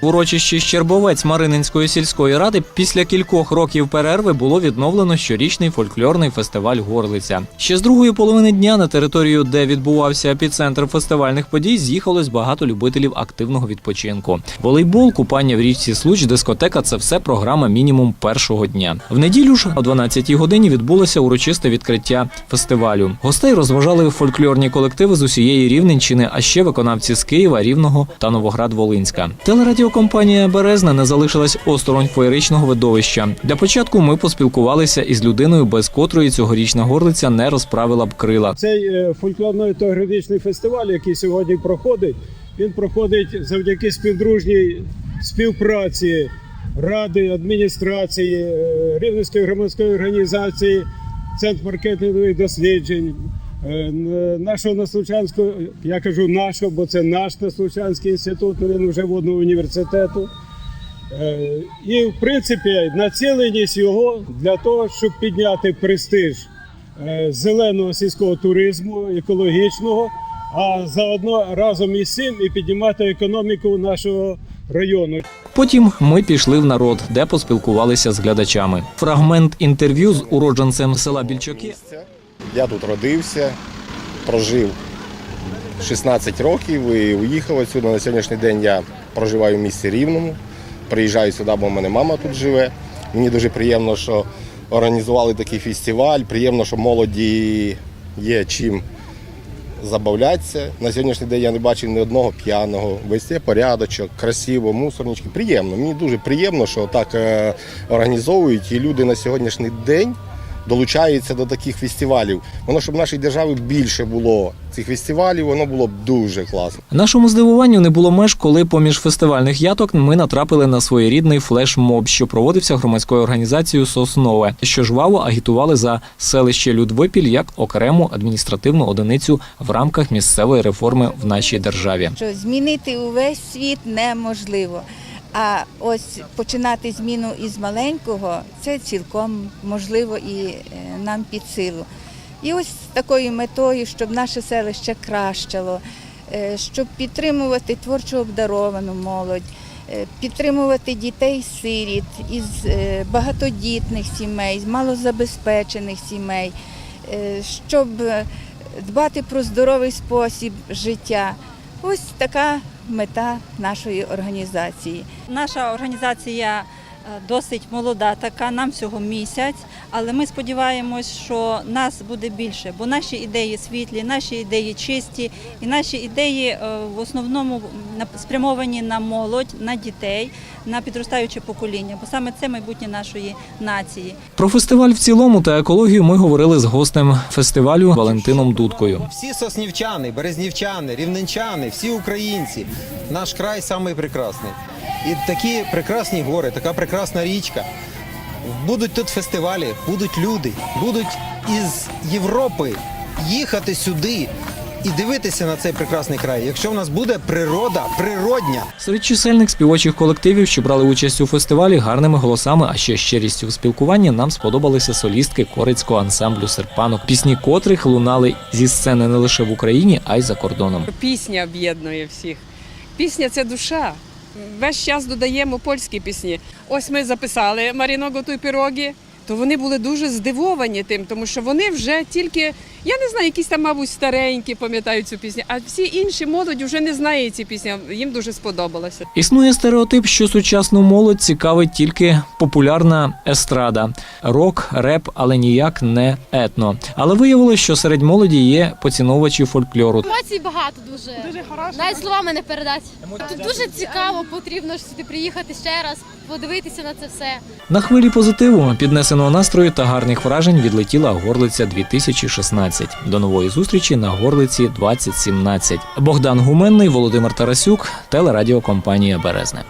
В урочищі Щербовець Марининської сільської ради після кількох років перерви було відновлено щорічний фольклорний фестиваль Горлиця. Ще з другої половини дня на територію, де відбувався епіцентр фестивальних подій, з'їхалось багато любителів активного відпочинку. Волейбол, купання в річці Случ, дискотека це все програма мінімум першого дня. В неділю ж о 12-й годині відбулося урочисте відкриття фестивалю. Гостей розважали фольклорні колективи з усієї Рівненщини, а ще виконавці з Києва, Рівного та Новоград-Волинська. Телерадіокомпанія Березна не залишилась осторонь феєричного видовища. Для початку ми поспілкувалися із людиною, без котрої цьогорічна горлиця не розправила б крила. Цей е, фольклорно-етнографічний фестиваль, який сьогодні проходить, він проходить завдяки співдружній співпраці ради, адміністрації, е, Рівненської громадської організації, Центр маркетингових досліджень, нашого Наслучанського, я кажу нашого, бо це наш Наслучанський інститут, він вже водного університету. Е, І, в принципі, націленість його для того, щоб підняти престиж е, зеленого сільського туризму, екологічного, а заодно разом із цим і піднімати економіку нашого району. Потім ми пішли в народ, де поспілкувалися з глядачами. Фрагмент інтерв'ю з уродженцем села Більчаки Я тут родився, прожив 16 років і уїхав отсюди. На сьогоднішній день я проживаю в місті Рівному. Приїжджаю сюди, бо в мене мама тут живе. Мені дуже приємно, що організували такий фестиваль. Приємно, що молоді є чим забавлятися. На сьогоднішній день я не бачив ні одного п'яного. Весь є порядочок, красиво, мусорнички. Приємно. Мені дуже приємно, що так е, організовують і люди на сьогоднішній день долучаються до таких фестивалів. Воно, щоб в нашій державі більше було цих фестивалів, воно було б дуже класно. Нашому здивуванню не було меж, коли поміж фестивальних яток ми натрапили на своєрідний флешмоб, що проводився громадською організацією Соснове, що жваво агітували за селище Людвипіль як окрему адміністративну одиницю в рамках місцевої реформи в нашій державі. що змінити увесь світ неможливо. А ось починати зміну із маленького це цілком можливо і е, нам під силу. І ось з такою метою, щоб наше селище кращало, е, щоб підтримувати творчо обдаровану молодь, е, підтримувати дітей-сиріт із багатодітних сімей, з малозабезпечених сімей, щоб дбати про здоровий спосіб життя. Ось така мета нашої організації. Наша організація досить молода, така нам всього місяць, але ми сподіваємось, що нас буде більше, бо наші ідеї світлі, наші ідеї чисті, і наші ідеї е, в основному спрямовані на молодь, на дітей, на підростаюче покоління, бо саме це майбутнє нашої нації. Про фестиваль в цілому та екологію ми говорили з гостем фестивалю Валентином Дудкою. Всі соснівчани, березнівчани, рівненчани, всі українці. Наш край самий прекрасний. І такі прекрасні гори, така прекрасна річка. Будуть тут фестивалі, будуть люди, будуть із Європи їхати сюди і дивитися на цей прекрасний край. Якщо в нас буде природа, природня. Серед чисельних співочих колективів, що брали участь у фестивалі, гарними голосами, а ще щирістю в спілкуванні, нам сподобалися солістки корицького ансамблю серпанок, пісні котрих лунали зі сцени не лише в Україні, а й за кордоном. Пісня об'єднує всіх. Пісня це душа. Весь час додаємо польські пісні. Ось ми записали Маріно готуй пірогі. То вони були дуже здивовані тим, тому що вони вже тільки, я не знаю, якісь там, мабуть, старенькі пам'ятають цю пісню, а всі інші молодь вже не знає ці пісні. Їм дуже сподобалося. Існує стереотип, що сучасну молодь цікавить тільки популярна естрада, рок, реп, але ніяк не етно. Але виявилось, що серед молоді є поціновувачі фольклору. Емоцій багато дуже. Дуже хорошо. Навіть словами не передати. Тут дуже цікаво, потрібно ж сюди приїхати ще раз, подивитися на це все. На хвилі позитиву, піднесеного настрою та гарних вражень відлетіла Горлиця 2016. До нової зустрічі на Горлиці 2017. Богдан Гуменний, Володимир Тарасюк, телерадіокомпанія Березне.